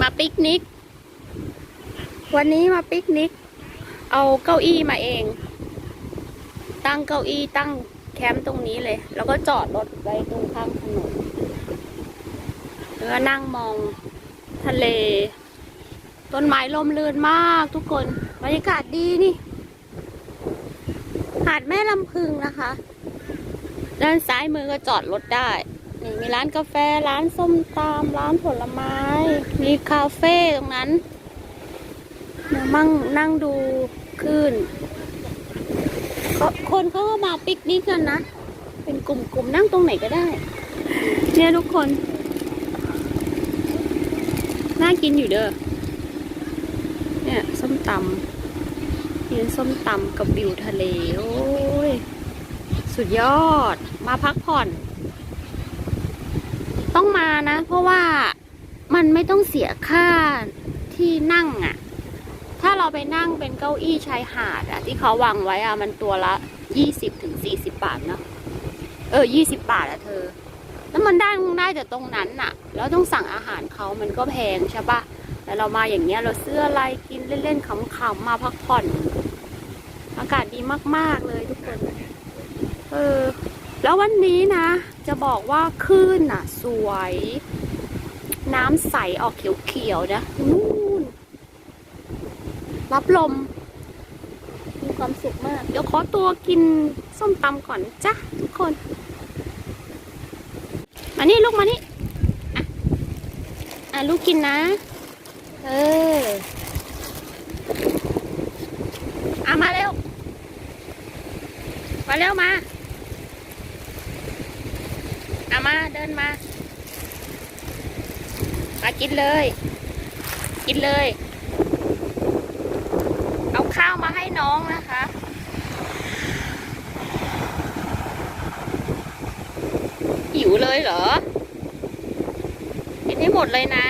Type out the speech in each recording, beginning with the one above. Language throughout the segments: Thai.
มาปิกนิก วันนี้มาปิกนิก เอาเก้าอี้มาเอง ตั้งเก้าอี้ตั้งแคมป์ตรงนี้เลย แล้วก็จอดรถไว้ตรงข้างถนนแล้วก็นั่งมองทะเล ต้นไม้ลมลื่นมากทุกคนบรรยากาศดีนี่ หาดแม่ลำพึงนะคะ ด้านซ้ายมือก็จอดรถได้ นี่มีร้านกาแฟร้านส้มตำร้านผลไม้ มีคาเฟ่ตรงนั้นเดี๋ยวมั่งนั่งดูคลื่นคนเขาก็มาปิกนิกกันนะ เป็นกลุ่มๆนั่งตรงไหนก็ได้ เนี่ยทุกคน น่ากินอยู่เด้อ เนี่ยส้มตำกินส้มตำกับวิวทะเล โอ้ย สุดยอด มาพักผ่อน ต้องมานะ เพราะว่ามันไม่ต้องเสียค่าที่นั่งอะ่ะ ถ้าเราไปนั่งเป็นเก้าอี้ชายหาดอะ่ะ ที่เขาวางไว้อะ่ะมันตัวละยี่สิบถึงสี่สิบบาทเนาะเออยี่สิบบาทอะ่ะเธอ แล้วมันได้คงได้แต่ตรงนั้นน่ะ แล้วต้องสั่งอาหารเขามันก็แพงใช่ปะแต่เรามาอย่างเงี้ยเราเสื้ออะไรกินเล่นๆขำๆมาพักผ่อน อากาศดีมากๆเลยทุกคน เออ แล้ววันนี้นะ จะบอกว่าคลื่นน่ะ สวย น้ำใสออกเขียวๆนะนู่นรับลม มีความสุขมาก เดี๋ยวขอตัวกินส้มตำก่อนจ้ะทุกคน มานี่ลูกมานี่อะอะลูกกินนะ เอออะมาเร็ว มาเร็วมา เอามาเดินมา มากินเลย กินเลย เอาข้าวมาให้น้องนะคะหิวเลยเหรอ กินให้หมดเลยนะ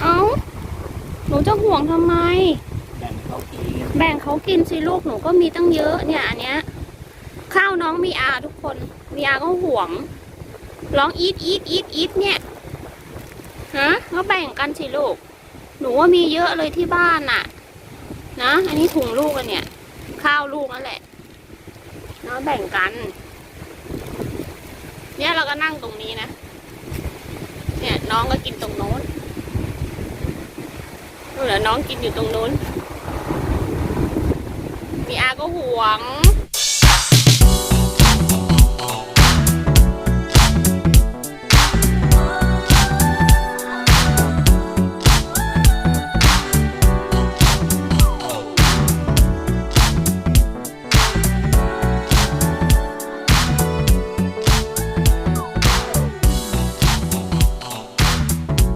เอาหนูจะห่วงทำไม เขากินแบ่งเขากินสิลูกหนูก็มีตั้งเยอะเนี่ยอันเนี้ยข้าวน้องมีอาทุกคนมีอาก็ห่วงร้องอีทอีทอีทอีทเนี่ยฮะก็แบ่งกันสิลูก หนูว่ามีเยอะเลยที่บ้านน่ะ นะ อันนี้ถุงลูกอันเนี่ย ข้าวลูกนั่นแหละเนาะแบ่งกัน เนี่ยเราก็นั่งตรงนี้นะ เนี่ยน้องก็กินตรงโน้นนู่นแหละน้องกินอยู่ตรงโน้น มีอาก็ห่วง